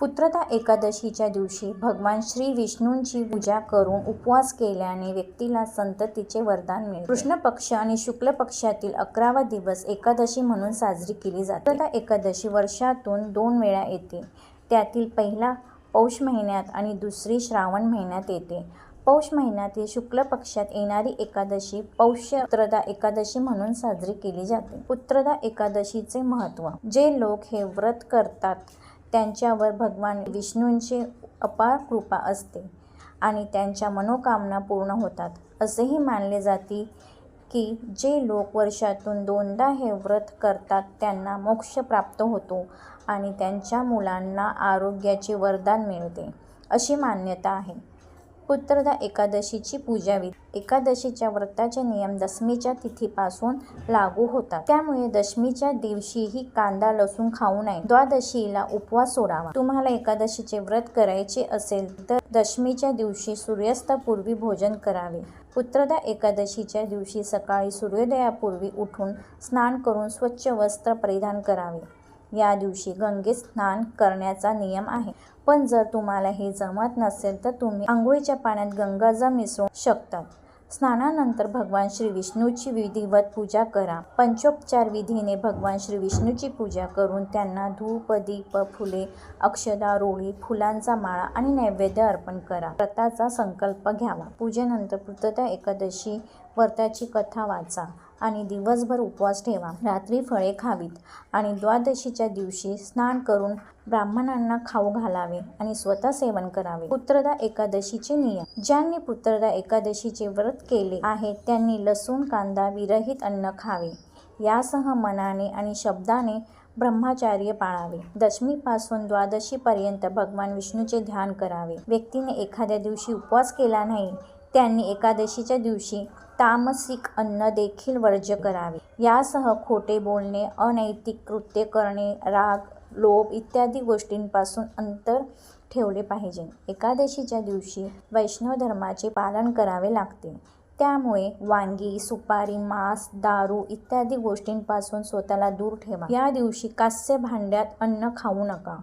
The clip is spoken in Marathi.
पुत्रदा एकादशीच्या दिवशी भगवान श्री विष्णूंची पूजा करून उपवास केल्याने व्यक्तीला संततीचे वरदान मिळते. कृष्ण पक्ष आणि शुक्ल पक्षातील अकरावा दिवस एकादशी म्हणून साजरी केली जाते. पुत्रता एकादशी वर्षातून दोन वेळा येते. त्यातील पहिला पौष महिन्यात आणि दुसरी श्रावण महिन्यात येते. पौष महिन्यातील शुक्ल पक्षात येणारी एकादशी पौष्य पुत्रदा एकादशी म्हणून साजरी केली जाते. पुत्रदा एकादशीचे महत्त्व. जे लोक हे व्रत करतात त्यांच्यावर भगवान विष्णूंची अपार कृपा असते आणि त्यांच्या मनोकामना पूर्ण होतात. असेही मानले जाते की जे लोक वर्षातून दोनदा हे व्रत करतात त्यांना मोक्ष प्राप्त होतो आणि त्यांच्या मुलांना आरोग्याचे वरदान मिळते अशी मान्यता आहे. पुत्रदा एकादशीची पूजा विधी. एकादशीच्या व्रताचे नियम दशमीच्या तिथीपासून लागू होतात. त्यामुळे दशमीच्या दिवशीही कांदा लसूण खाऊ नये. द्वादशीला उपवास सोडावा. तुम्हाला एकादशीचे व्रत करायचे असेल तर दशमीच्या दिवशी सूर्यास्तापूर्वी भोजन करावे. पुत्रदा एकादशीच्या दिवशी सकाळी सूर्योदयापूर्वी उठून स्नान करून स्वच्छ वस्त्र परिधान करावे. या दिवशी गंगेत स्नान करण्याचा नियम आहे. पण जर तुम्हाला हे जमत नसेल तर तुम्ही आंघोळीच्या पाण्यात गंगाजल मिसळू शकतात. स्नानानंतर भगवान श्री विष्णूची विधिवत पूजा करा. पंचोपचार विधीने भगवान श्री विष्णूची पूजा करून त्यांना धूप दीप फुले अक्षदा रोळी फुलांचा माळा आणि नैवेद्य अर्पण करा. व्रताचा संकल्प घ्यावा. पूजेनंतर पुत्रता एकादशी व्रताची कथा वाचा. आणि दिवसभर उपवास ठेवा. रात्री फळे खावीत आणि द्वादशीच्या दिवशी स्नान करून ब्राह्मणांना खाऊ घालावे आणि स्वतः सेवन करावे. पुत्रदा एकादशीचे नियम. ज्यांनी पुत्रदा एकादशीचे व्रत केले आहे त्यांनी लसूण कांदा विरहित अन्न खावे. यासह मनाने आणि शब्दाने ब्रह्मचार्य पाळावे. दशमीपासून द्वादशीपर्यंत भगवान विष्णूचे ध्यान करावे. व्यक्तीने एखाद्या दिवशी उपवास केला नाही त्यांनी एकादशीच्या दिवशी तामसिक अन्न देखील वर्ज्य करावे. यासह खोटे बोलणे अनैतिक कृत्य करणे राग लोभ इत्यादी गोष्टींपासून अंतर ठेवले पाहिजे. एकादशीच्या दिवशी वैष्णव धर्माचे पालन करावे लागते. त्यामुळे वांगी सुपारी मांस दारू इत्यादी गोष्टींपासून स्वतःला दूर ठेवा. या दिवशी कास्य भांड्यात अन्न खाऊ नका.